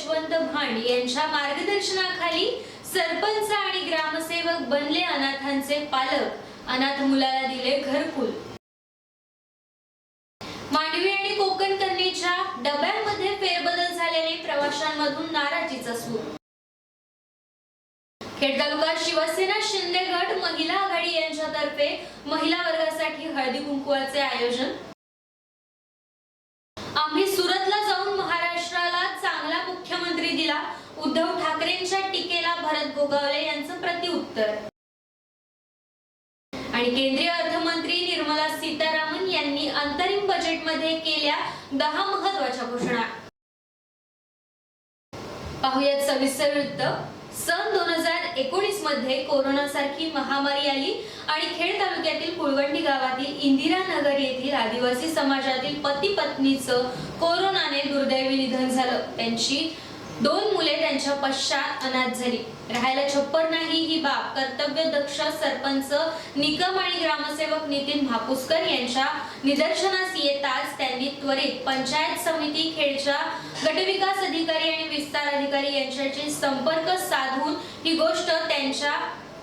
यशवंत भांड यांच्या मार्गदर्शनाखाली सरपंच आणि ग्रामसेवक बनले अनाथांचे पालक. अनाथ मुलाला दिले घरकुल. मांडवी आणि कोकण कन्येच्या डब्यांमध्ये फेरबदल झाल्याने प्रवाशांमधून नाराजीचा सूर. खेड तालुका शिवसेना शिंदे गट महिला आघाडी यांच्यातर्फे महिला वर्गासाठी हळदी कुंकुवाचे आयोजन. आम्ही सुरतला मुख्यमंत्री दिला उद्धव ठाकरेंच्या टीकेला भरत गोगावले यांचं प्रतिउत्तर आणि केंद्रीय अर्थमंत्री निर्मला सीतारामन यांनी अंतरिम बजेटमध्ये केल्या दहा महत्त्वाच्या घोषणा. पाहुयात सविस्तर वृत्त. सन दोन हजार एकोणीसमध्ये कोरोना सारखी महामारी आली आणि खेड तालुक्यातील कुळवंडी गावातील इंदिरा नगर येथील आदिवासी समाजातील पती पत्नीचं कोरोनाने दुर्दैवी निधन झालं. त्यांची दोन मुले त्यांच्या पश्चात अनाथ झाली. राहायला छप्पर नाही ही बाब. कर्तव्य दक्ष सरपंच निकम आणि ग्रामसेवक नितीन भापुसकर यांच्या निदर्शनास येताच त्यांनी त्वरित पंचायत समिती खेडच्या गटविकास अधिकारी आणि विस्तार अधिकारी यांच्याशी संपर्क साधून ही गोष्ट त्यांच्या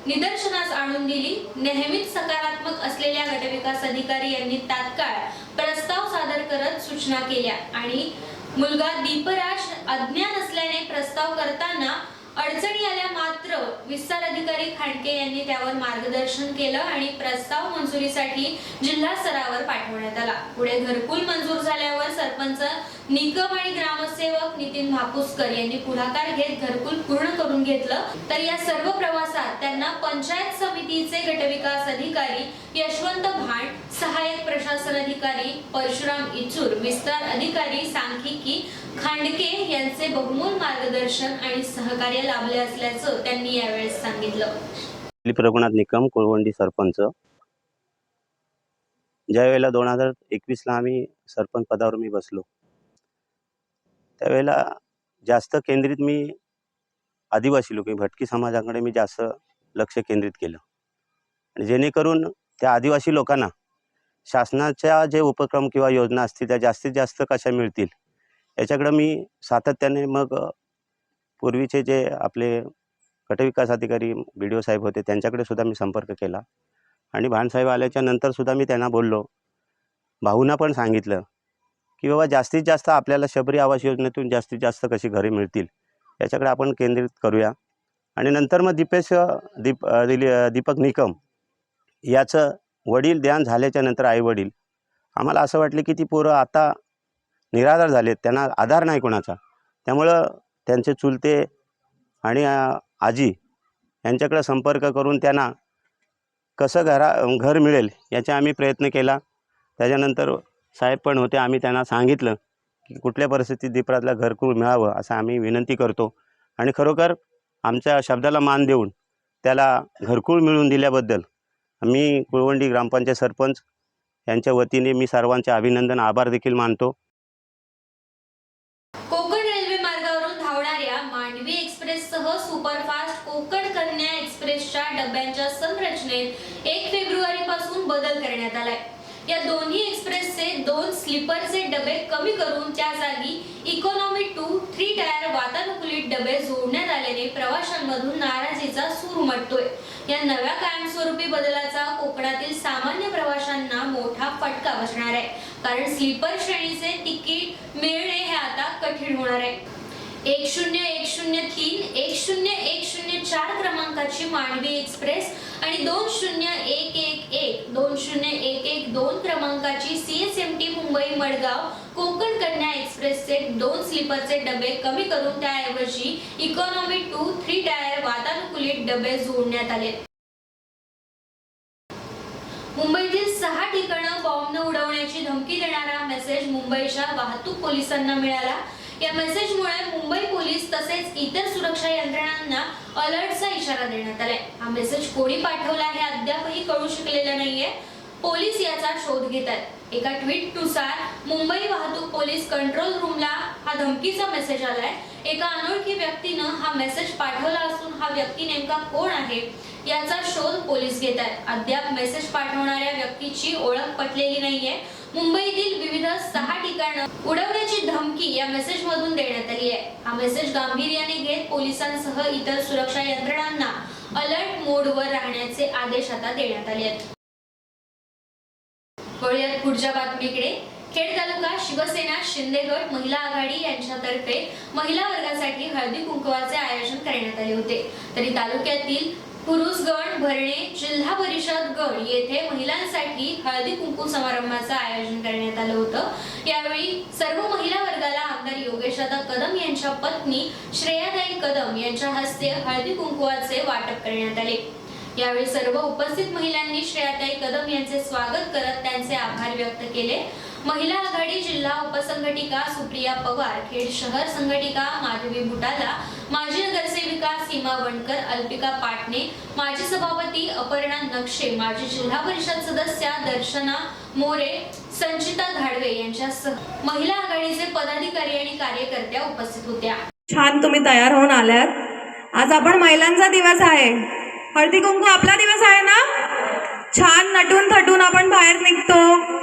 निदर्शनास आणून दिली. नेहमीच सकारात्मक असलेल्या गटविकास अधिकारी यांनी तात्काळ प्रस्ताव सादर करत सूचना केल्या आणि मुलगा दीपराज अज्ञान असल्याने प्रस्ताव करताना अडचणी आल्या मात्र विस्तार अधिकारी खांडके यांनी त्यावर मार्गदर्शन केलं आणि प्रस्ताव मंजुरीसाठी जिल्हा स्तरावर पाठवण्यात आला. पुढे घरकुल मंजूर झाल्यावर सरपंच निकम आणि ग्रामसेवक नितीन भापूसकर यांनी पुढाकार घेत घरकुल पूर्ण करून घेतलं. तर या सर्व प्रवासात त्यांना पंचायत समितीचे गटविकास अधिकारी यशवंत भांड सहाय्यक प्रशासन अधिकारी परशुराम इचूर विस्तार अधिकारी सांख्यिकी खांडके यांचे बहुमूल मार्गदर्शन आणि सहकार्य लाभले असल्याचं त्यांनी यावेळेस सांगितलं. दिलीप रघुनाथ निकम कुळवंडी सरपंच. ज्यावेळेला दोन हजार एकवीसला आम्ही सरपंच पदावर मी बसलो त्यावेळेला जास्त केंद्रित मी आदिवासी लोक भटकी समाजाकडे मी जास्त लक्ष केंद्रित केलं. आणि जेणेकरून त्या आदिवासी लोकांना शासनाच्या जे उपक्रम किंवा योजना असतील त्या जास्तीत जास्त कशा मिळतील याच्याकडं मी सातत्याने मग पूर्वीचे जे आपले गटविकास अधिकारी बी डी ओ साहेब होते त्यांच्याकडे सुद्धा मी संपर्क केला. आणि भानसाहेब आल्याच्या नंतरसुद्धा मी त्यांना बोललो. भाऊंना पण सांगितलं की बाबा जास्तीत जास्त आपल्याला शबरी आवास योजनेतून जास्तीत जास्त कशी घरे मिळतील याच्याकडे आपण केंद्रित करूया. आणि नंतर मग दीपेश दीप दिली दीपक निकम याचं वडील ध्यान झाल्याच्यानंतर आई वडील आम्हाला असं वाटलं की ती पोरं आता निराधार झालेत त्यांना आधार नाही कोणाचा. त्यामुळं त्यांचे चुलते आणि आजी यांच्याकडे संपर्क करून त्यांना कसं घरा घर मिळेल याचा आम्ही प्रयत्न केला. त्याच्यानंतर साहेब पण होते आम्ही त्यांना सांगितलं की कुठल्या परिस्थितीत दीपरातला घरकुल मिळावं असं आम्ही विनंती करतो. आणि खरोखर आमच्या शब्दाला मान देऊन त्याला घरकुल मिळवून दिल्याबद्दल मी कुळवंडी ग्रामपंचायत सरपंच यांच्या वतीने मी सर्वांचे अभिनंदन आभार देखील मानतो कोकण रेल्वे मार्गावरून धावणाऱ्या मांडवी एक्सप्रेससह सुपरफास्ट कोकण कन्या एक्सप्रेसच्या डब्यांच्या संरचनेत एक फेब्रुवारी पासून बदल करण्यात आलाय या दोन्ही एक्सप्रेसचे दोन स्लीपरचे डबे कमी करून त्या जागी इकॉनॉमी टू थ्री टायर वातानुकूलित डबे जोडण्यात आल्याने प्रवाशांमधून नाराजीचा सूर उमटतोय. या नव्या कायमस्वरूपी बदलाचा कोकणातील सामान्य प्रवाशांना मोठा फटका बसणार आहे. कारण स्लीपर श्रेणीचे तिकीट मिळणे हे आता कठीण होणार आहे. एक शून्य एक शून्य तीन एक शून्य एक शून्य चार क्रमांकाची मांडवी एक्सप्रेस आणि दोन शून्य एक एक एक दोन शून्य एक एक दोन क्रमांकाची C S M T Mumbai Madgaon Konkan Kanya एक्सप्रेसचे दोन स्लीपरचे डबे कमी करून त्याऐवजी इकॉनॉमी टू थ्री टायर वातानुकूलित डबे जोडण्यात आले. मुंबईतील सहा ठिकाणं बॉम्बनं उडवण्याची धमकी देणारा मेसेज मुंबईच्या वाहतूक पोलिसांना मिळाला. या मेसेजमुळे मुंबई पोलीस तसेच इतर सुरक्षा यंत्रणांना अलर्टचा इशारा देण्यात आलाय. हा मेसेज कोणी पाठवला हे अद्यापही कळू शकलेलं नाहीये. पोलीस याचा शोध घेत आहेत. एका ट्विटनुसार मुंबई वाहतूक पोलीस कंट्रोल रूमला हा धमकीचा मेसेज आलाय. एका अनोळखी व्यक्तीनं हा मेसेज पाठवला असून हा व्यक्ती नेमका कोण आहे याचा शोध पोलीस घेत आहेत. अद्याप मेसेज पाठवणाऱ्या व्यक्तीची ओळख पटलेली नाहीये. मुंबईतील विविध सहा ठिकाणं उडवण्याची धमकी या मेसेज मधून देण्यात आली आहे. हा मेसेज गांभीर्याने घेत पोलिसांसह इतर सुरक्षा यंत्रणांना अलर्ट मोडवर राहण्याचे आदेश आता देण्यात आले आहेत. वळूयात पुढच्या बातमीकडे. खेड तालुका शिवसेना शिंदेगड महिला आघाडी यांच्यातर्फे महिला वर्गासाठी हळदी कुंकवाचे आयोजन करण्यात आले होते. तरी तालुक्यातील पुरुष गण भरणे जिल्हा परिषद गण येथे महिलांसाठी हळदी कुंकू समारंभाचं आयोजन करण्यात आलं होतं. यावेळी सर्व महिला वर्गाला आमदार योगेशदा कदम यांच्या पत्नी श्रेयाताई कदम यांच्या हस्ते हळदी कुंकुवाचे वाटप करण्यात आले. यावेळी सर्व उपस्थित महिलांनी श्रेयाताई कदम यांचे स्वागत करत त्यांचे आभार व्यक्त केले. महिला आघाडी जिल्हा उपसंघटिका सुप्रिया पवार खेड शहर संघटिका माधवी बुटाला माजी नगरसेविका सीमा वणकर अल्पिका पाटणे माजी सभापती अपर्णा नक्षे माजी जिल्हा परिषद सदस्या दर्शना मोरे संचिता धाडवे यांच्यासह महिला आघाडीचे पदाधिकारी आणि कार्यकर्त्या उपस्थित होत्या. छान तुम्ही तयार होऊन आल्यात. आज आपण महिलांचा दिवस आहे. हळदी कुंकू आपला दिवस आहे ना? छान नटून थटून आपण बाहेर निघतो.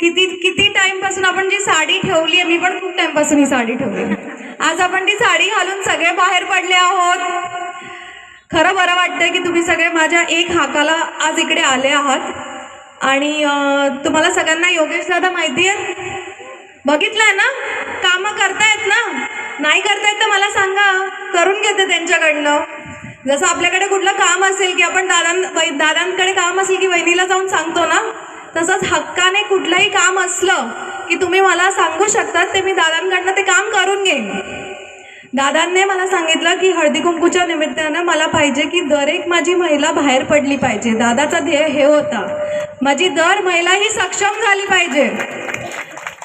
किती किती टाइमपासून आपण जी साडी ठेवली आहे मी पण खूप टाइमपासून ही साडी ठेवली आज आपण ती साडी घालून सगळे बाहेर पडले आहोत. खरं बरं वाटतंय की तुम्ही सगळे माझ्या एक हाकाला आज इकडे आले आहात. आणि तुम्हाला सगळ्यांना योगेश दादा माहिती आहे बघितलंय ना? कामं करतायत ना? नाही करतायत तर मला सांगा. करून घेते त्यांच्याकडनं. जसं आपल्याकडे कुठलं काम असेल की आपण दादां दादांकडे काम असेल की वहिनीला जाऊन सांगतो ना? तसंच हक्काने कुठलंही काम असलं की तुम्ही मला सांगू शकतात ते मी दादांकडनं ते काम करून घेईन. दादांनी मला सांगितलं की हळदी कुंकूच्या निमित्तानं मला पाहिजे की दर एक माझी महिला बाहेर पडली पाहिजे. दादाचा ध्येय हे होता. माझी दर महिला ही सक्षम झाली पाहिजे.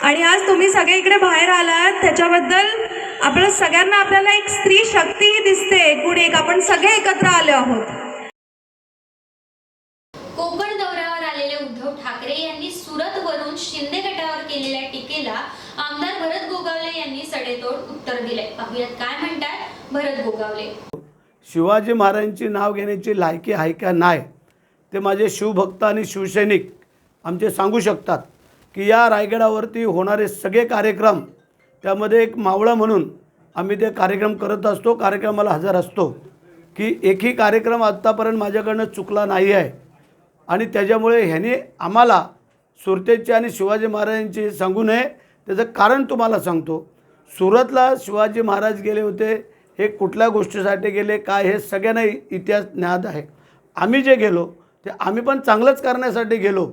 आणि आज तुम्ही सगळे इकडे बाहेर आलात त्याच्याबद्दल आपल्या सगळ्यांना आपल्याला एक स्त्री शक्तीही दिसते. एकूण एक आपण सगळे एकत्र आले आहोत कोकण दौऱ्यावर आलेले उद्धव ठाकरे यांनी सुरतवरून शिंदे गटावर केलेल्या टीकेला आमदार भरत गोगावले यांनी सडेतोड उत्तर दिले. पाहुयात काय म्हणतात भरत गोगावले. शिवाजी महाराजांची नाव घेण्याची लायकी आहे का नाही? ते माझे शिवभक्त आणि शिवसैनिक आमचे सांगू शकतात की या रायगडावरती होणारे सगळे कार्यक्रम त्यामध्ये एक मावळा म्हणून आम्ही ते कार्यक्रम करत असतो. कार्यक्रमाला हजर असतो की एकही कार्यक्रम आत्तापर्यंत माझ्याकडनं चुकला नाही आहे. आणि त्याच्यामुळे ह्याने आम्हाला सुरतेची आणि शिवाजी महाराजांची सांगू नये. त्याचं कारण तुम्हाला सांगतो. सुरतला शिवाजी महाराज गेले होते हे कुठल्या गोष्टीसाठी गेले काय हे सगळ्यांना इतिहास ज्ञात आहे. आम्ही जे गेलो ते आम्ही पण चांगलंच करण्यासाठी गेलो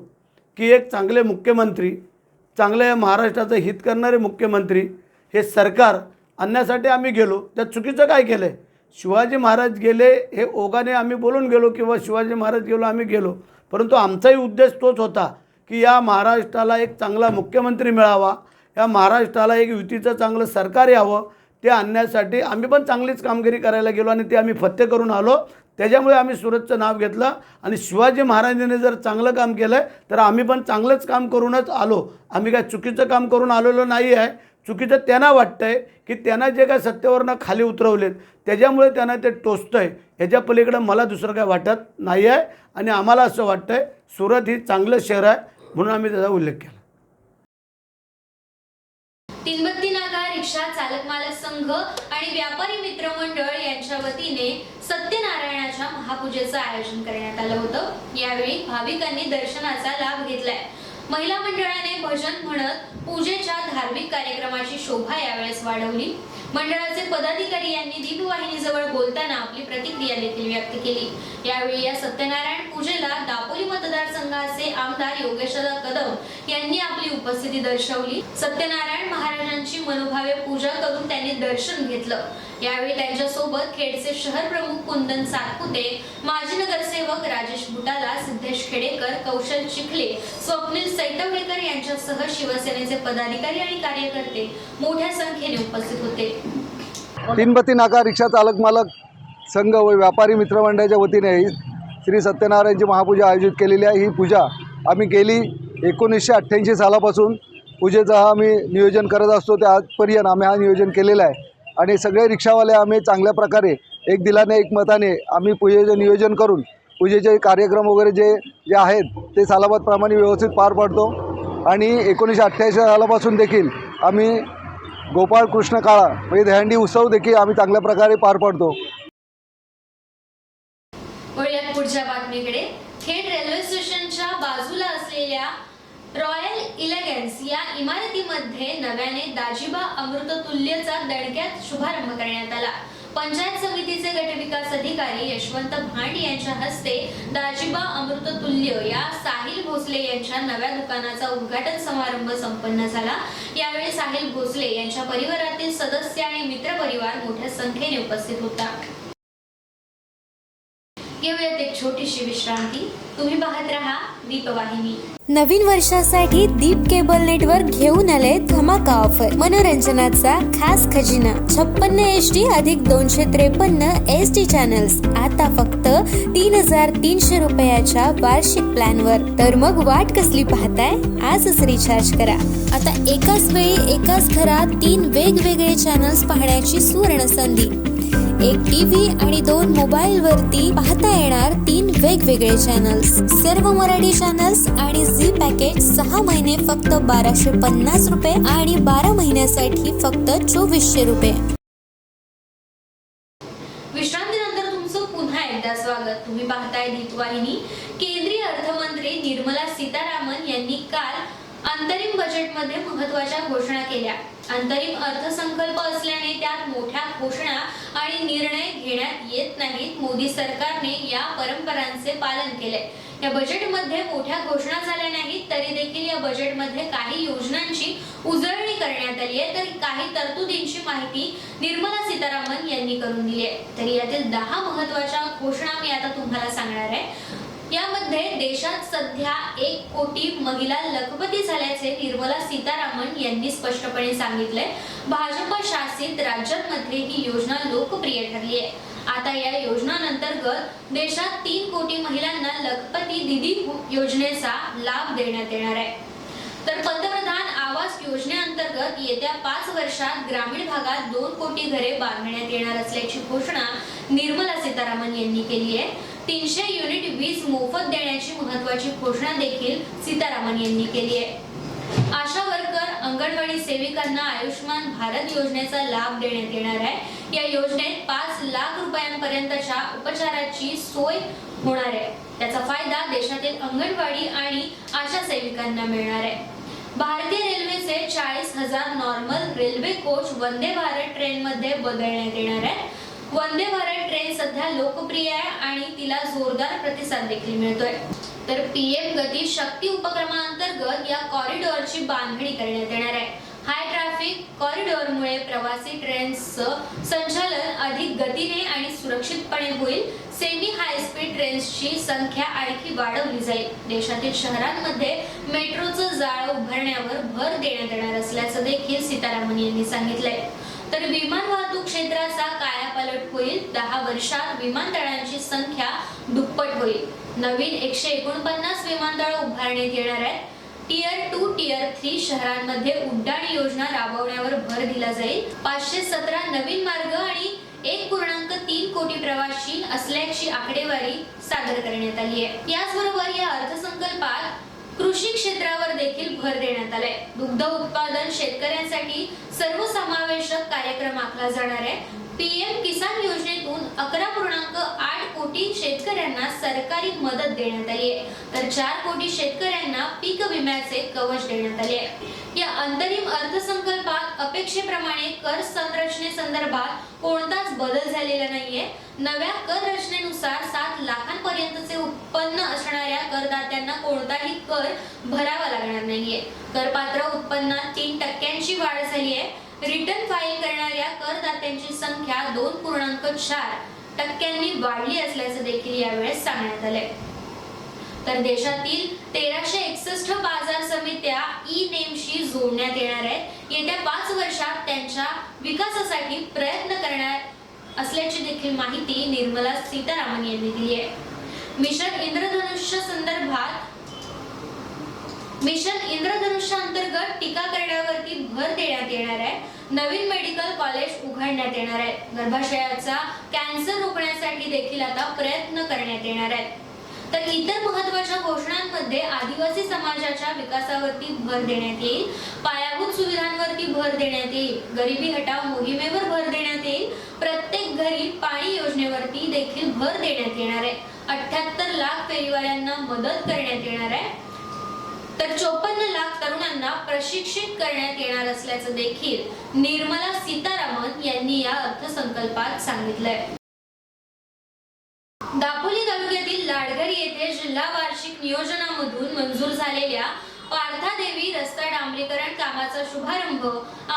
की एक चांगले मुख्यमंत्री चांगले महाराष्ट्राचं हित करणारे मुख्यमंत्री हे सरकार आणण्यासाठी आम्ही गेलो. त्यात चुकीचं काय केलं आहे शिवाजी महाराज गेले हे ओघाने आम्ही बोलून गेलो किंवा शिवाजी महाराज गेलो आम्ही गेलो. परंतु आमचाही उद्देश तोच होता की या महाराष्ट्राला एक चांगला मुख्यमंत्री मिळावा या महाराष्ट्राला एक युतीचं चांगलं सरकार यावं ते आणण्यासाठी आम्ही पण चांगलीच कामगिरी करायला गेलो आणि ते आम्ही फत्ते करून आलो. त्याच्यामुळे आम्ही सुरतचं नाव घेतलं आणि शिवाजी महाराजांनी जर चांगलं काम केलं आहे तर आम्ही पण चांगलंच काम करूनच आलो. आम्ही काय चुकीचं काम करून आलेलो नाही आहे. चुकीचं त्यांना वाटतं आहे की त्यांना जे काय सत्तेवरनं खाली उतरवलेत त्याच्यामुळे त्यांना ते टोचतं आहे ह्याच्या पलीकडं मला दुसरं काय वाटत नाही आहे आणि आम्हाला असं वाटतं आहे सुरत ही चांगलं शहर आहे म्हणून आम्ही त्याचा उल्लेख केला. रिक्षा चालक मालक संघ आणि व्यापारी मित्र मंडळ यांच्या वतीने सत्यनारायणाच्या महापूजेचं आयोजन करण्यात आलं होतं. यावेळी भाविकांनी दर्शनाचा लाभ घेतलाय. महिला मंडळाने भजन म्हणत पूजेच्या धार्मिक कार्यक्रमाची शोभा यावेळेस वाढवली. मंडळाचे पदाधिकारी यांनी दीपवाहिनीजवळ बोलताना आपली प्रतिक्रिया देखील व्यक्त केली. यावेळी या सत्यनारायण पूजेला दापोली मतदारसंघाचे आमदार योगेशदा कदम यांनी आपली उपस्थिती दर्शवली. सत्यनारायण महाराजांची मनोभावे पूजा करून त्यांनी दर्शन घेतलं. यावेळी त्यांच्यासोबत खेडचे शहर प्रमुख कुंदन सातपुते माजी नगरसेवक राजेश बुटाला सिद्धेश खेडेकर कौशल चिखले स्वप्नील सैतवडेकर यांच्यासह शिवसेनेचे पदाधिकारी आणि कार्यकर्ते मोठ्या संख्येने उपस्थित होते. तीनपती नाका रिक्षा चालक मालक संघ व व्यापारी मित्रमंडळाच्या वतीने श्री सत्यनारायणची महापूजा आयोजित केलेली आहे. ही पूजा आम्ही गेली एकोणीसशे अठ्ठ्याऐंशी सालापासून. पूजेचं हा आम्ही नियोजन करत असतो. त्या आजपर्यंत आम्ही हा नियोजन केलेलं आहे. आणि सगळे रिक्षावाले आम्ही चांगल्या प्रकारे एक दिलाने एक मताने आम्ही पूजेचं नियोजन करून पूजेचे कार्यक्रम वगैरे जे जे आहेत ते सालाबादप्रमाणे व्यवस्थित पार पाडतो. आणि एकोणीसशे अठ्ठ्याऐंशी सालापासून देखील आम्ही गोपाळ कृष्ण काळा म्हणजे दहंडी उत्सव देखील आम्ही चांगल्या प्रकारे पार पाडतो. पुढच्या बातमीकडे. खेड रेल्वे स्टेशनच्या बाजूला असलेल्या रॉयल इलेगन्स या इमारतीमध्ये नव्याने दाजिबा अमृततुल्यचा दणक्यात शुभारंभ करण्यात आला. पंचायत समितीचे गटविकास अधिकारी यशवंत भांड यांच्या हस्ते दाजिबा अमृततुल्य या साहिल भोसले यांच्या नव्या दुकानाचा उद्घाटन समारंभ संपन्न झाला. यावेळी साहिल भोसले यांच्या परिवारातील सदस्य आणि मित्रपरिवार मोठ्या संख्येने उपस्थित होता. घेऊयात एक छोटीशी विश्रांती. तुम्ही पाहत राहा दीपवाहिनी. नवीन वर्षासाठी दीप केबल नेटवर्क घेऊन आले धमाका ऑफर. मनोरंजनाचा खास खजिना. छप्पन्न एच डी अधिक दोनशे त्रेपन्न एच डी चॅनल्स आता फक्त तीन हजार तीनशे रुपयाच्या वार्षिक प्लॅनवर. तर मग वाट कसली पाहताय? आजच रिचार्ज करा. आता एकाच वेळी एकाच घरात तीन वेगवेगळे चॅनल्स पाहण्याची सुवर्ण संधी. एक टीव्ही आणि दोन मोबाईल वरती पाहता येणार तीन वेगवेगळे चॅनल्स सर्व मराठी चॅनल्स आणि झी पॅकेज सहा महिने फक्त बाराशे पन्नास रुपये आणि बारा महिन्यासाठी फक्त चोवीसशे रुपये. विश्रांतीनंतर तुमचं पुन्हा एकदा स्वागत. तुम्ही पाहताय दीपवाहिनी केंद्रीय अर्थमंत्री निर्मला सीतारामन यांनी काल अंतरिम बजेटमध्ये महत्त्वाच्या घोषणा केल्या. अंतरिम अर्थसंकल्प असल्याने त्यात मोठ्या घोषणा आणि निर्णय घेण्यात येत नाहीत. मोदी सरकारने या परंपरांचे पालन केले या बजेटमध्ये मोठ्या घोषणा झाल्या नाहीत तरी देखील या बजेटमध्ये काही योजनांची उजळणी करण्यात आली आहे. तर काही तरतुदींची माहिती निर्मला सीतारामन यांनी करून दिली आहे. तरी यातील दहा महत्त्वाच्या घोषणा मी आता तुम्हाला सांगणार आहे. यामध्ये देशात सध्या एक कोटी महिला लखपती झाल्याचे निर्मला सीतारामन यांनी स्पष्टपणे सांगितले भाजप शासित राज्यांमध्ये ही योजना लोकप्रिय ठरली आहे. आता या योजनांतर्गत देशात तीन कोटी महिलांना लखपती दिदी योजनेचा लाभ देण्यात येणार आहे. तर पंतप्रधान आवास योजनेअंतर्गत येत्या पाच वर्षात ग्रामीण भागात दोन कोटी घरे बांधण्यात येणार असल्याची घोषणा निर्मला सीतारामन यांनी केली आहे. तीनशे युनिट वीज मोफत देण्याची महत्वाची घोषणा देखील सीतारामन यांनी केली आहे. आशा वर्कर अंगणवाडी सेविकांना आयुष्यमान भारत योजनेचा लाभ देण्यात येणार आहे. या योजनेत पाच लाख रुपयांपर्यंतच्या उपचाराची सोय होणार आहे. त्याचा फायदा देशातील अंगणवाडी आणि आशा सेविकांना मिळणार आहे. भारतीय रेल्वेचे चाळीस हजार normal railway coach Vande Bharat train मध्ये बदलण्यात येणार आहे वंदे भारत ट्रेन सध्या लोकप्रिय आहे आणि तिला जोरदार प्रतिसाद देखील मिळतोय. तर पीएम गती शक्ती उपक्रमाअंतर्गत या कॉरिडॉरची बांधणी करण्यात येणार आहे. हाय ट्रॅफिक कॉरिडॉरमुळे प्रवासी ट्रेन्सचं संचालन अधिक गतीने सुरक्षितपणे होईल. सेमी हाय स्पीड ट्रेन्सची संख्या आणखी वाढवली जाईल. देशातील शहरांमध्ये मेट्रोचं जाळ उभारण्यावर भर देण्यात येणार असल्याचं देखील सीतारामन यांनी सांगितलंय. तर विमान वाहतूक क्षेत्राचा कायापालट होईल. दहा वर्षात विमानतळांची संख्या दुप्पट होईल. नवीन एकशे एकोणपन्नास विमानतळ उभारण्यात येणार आहेत. टियर टू टियर थ्री शहरांमध्ये उड्डाण योजना राबवण्यावर भर दिला जाईल. पाचशे सतरा नवीन मार्ग आणि एक पूर्णांक तीन कोटी प्रवासी असल्याची आकडेवारी सादर करण्यात आली आहे. याचबरोबर या अर्थसंकल्पात कृषी क्षेत्रावर देखील भर देण्यात आलाय. दुग्ध उत्पादन शेतकऱ्यांसाठी सर्वसमावेशक कार्यक्रम आखला जाणार आहे. पीएम किसान योजनेतून अकरा पूर्णांक आठ कोटी शेतकऱ्यांना सरकारी मदत देण्यात आली आहे. तर चार कोटी शेतकऱ्यांना पीक विम्याचे कवच देण्यात आले आहे. या अंतरिम अर्थसंकल्पात अपेक्षेप्रमाणे कर संरचनेसंदर्भात कोणताच बदल झालेला नाहीये. नव्या कर रचनेनुसार सात लाखांपर्यंतचे उत्पन्न असणाऱ्या करदात्यांना कोणताही कर भरावा लागणार नाहीये. करपात्र उत्पन्नात तीन टक्क्यांची वाढ झाली आहे. रिटर्न फाईल करणाऱ्या करदात्यांची संख्या दोन पूर्णांक चार टक्क्यांनी वाढली असल्याचं देखील यावेळेस सांगण्यात आलंय. तर देशातील तेराशे एकसष्ट बाजार समित्या ई नेमशी जोडण्यात येणार आहेत. येत्या पाच वर्षात त्यांच्या विकासासाठी प्रयत्न करणार असल्याची देखील माहिती निर्मला सीतारामन यांनी दिली आहे. मिशन इंद्रधनुष्य संदर्भात मिशन इंद्रधनुष्य अंतर्गत टीका करण्यावरती भर देण्यात येणार आहे. नवीन मेडिकल कॉलेज उघडण्यात येणार आहे. गर्भाशयाचा कॅन्सर रोखण्यासाठी देखील आता प्रयत्न करण्यात येणार आहेत. तर इतर महत्त्वाच्या घोषणांमध्ये आदिवासी समाजाच्या विकासावरती भर देण्यात येईल. पायाभूत सुविधांवरती भर देण्यात येईल. गरिबी हटाव मोहिमेवर भर देण्यात येईल. प्रत्येक घरी पाणी योजनेवरती देखील भर देण्यात येणार आहे. अठ्याहत्तर लाख फेरीवाल्यांना मदत करण्यात येणार आहे. तर चोपन्न लाख तरुणांना प्रशिक्षित करण्यात येणार असल्याचं देखील निर्मला सीतारामन यांनी या अर्थसंकल्पात सांगितलंय. दापोली तालुक्यातील लाडघरी येथे जिल्हा वार्षिक नियोजनामधून मंजूर झालेल्या पार्थादेवी रस्ता डांबरीकरण कामाचा शुभारंभ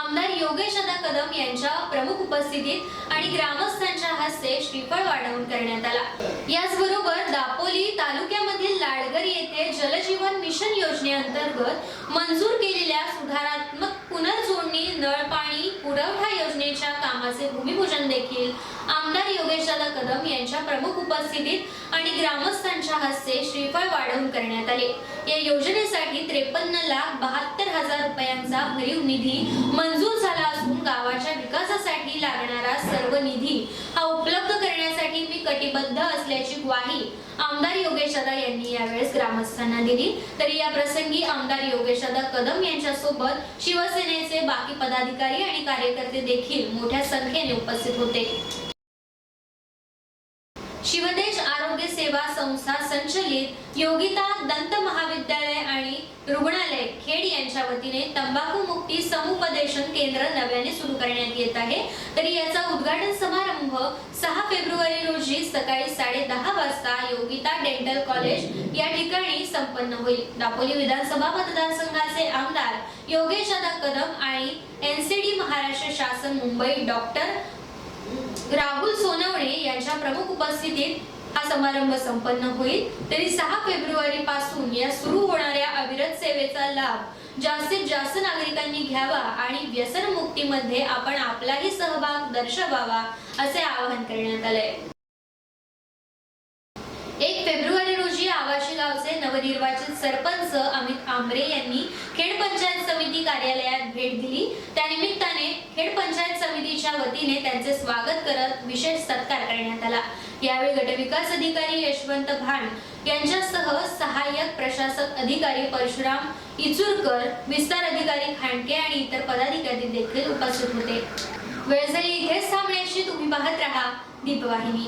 आमदार योगेश अदा कदम यांच्या प्रमुख उपस्थितीत आणि ग्रामस्थांच्या हस्ते श्रीफळ वाढवून करण्यात आला. याचबरोबर दापोली तालुक्यामधील लाडघर येथे जलजीवन मिशन योजनेअंतर्गत मंजूर केलेल्या सुधारात्मक पुनर्जोडणी नळ पाणी पुरवठा योजनेच्या कामाचे भूमिपूजन देखील आमदार योगेश दादा कदम यांच्या प्रमुख उपस्थितीत आणि ग्रामस्थांच्या हस्ते श्रीफळ वाढवून करण्यात आले. या योजनेसाठी त्रेपन्न लाख बहात्तर हजार रुपयांचा भरीव निधी मंजूर झाला असून गावाच्या विकासासाठी लागणारा सर्व निधी हा उपलब्ध करण्यासाठी मी कटिबद्ध असल्याची ग्वाही आमदार योगेश योगेशदादा यांनी यावेळेस ग्रामस्थांना दिली. तरी या प्रसंगी आमदार योगेश योगेशदादा कदम यांच्या सोबत शिवसेनेचे बाकी पदाधिकारी आणि कार्यकर्ते देखील मोठ्या संख्येने उपस्थित होते. शिवदेश सेवा संस्था संचलित योगिता दंत महाविद्यालय आणि रुग्णालय खेड यांच्या वतीने तंबाखू मुक्ती समुपदेशन केंद्र नव्याने सुरू करण्यात येत आहे. तरी याचा उद्घाटन समारंभ सहा फेब्रुवारी रोजी सकाळी साडे दहा वाजता योगिता डेंटल कॉलेज या ठिकाणी संपन्न होईल. दापोली विधानसभा मतदारसंघाचे आमदार योगेश दादा कदम आणि एनसीडी महाराष्ट्र शासन मुंबई डॉक्टर राहुल सोनवणे यांच्या प्रमुख उपस्थितीत हा समारंभ संपन्न होईल. तरी सहा फेब्रुवारी पासून या सुरू होणाऱ्या अविरत सेवेचा लाभ जास्तीत जास्त नागरिकांनी घ्यावा आणि व्यसन मुक्तीमध्ये आपण आपलाही सहभाग दर्शवावा असे आवाहन करण्यात आले एक फेब्रुवारी नवनिर्वाचित सरपंच अमित आंबरे यांनी खेड पंचायत समिती कार्यालयात भेट दिली. त्यानिमित्ताने खेड पंचायत समितीच्या वतीने त्यांचे स्वागत करत विशेष सत्कार करण्यात आला. यावेळी गटविकास अधिकारी यशवंत भांड यांच्यासह सहाय्यक प्रशासक अधिकारी परशुराम इचुरकर विस्तार अधिकारी खांडके आणि इतर पदाधिकारी देखील उपस्थित होते. वेळ झाली इथेच थांबण्याची. तुम्ही पाहत राहा दीपवाहिनी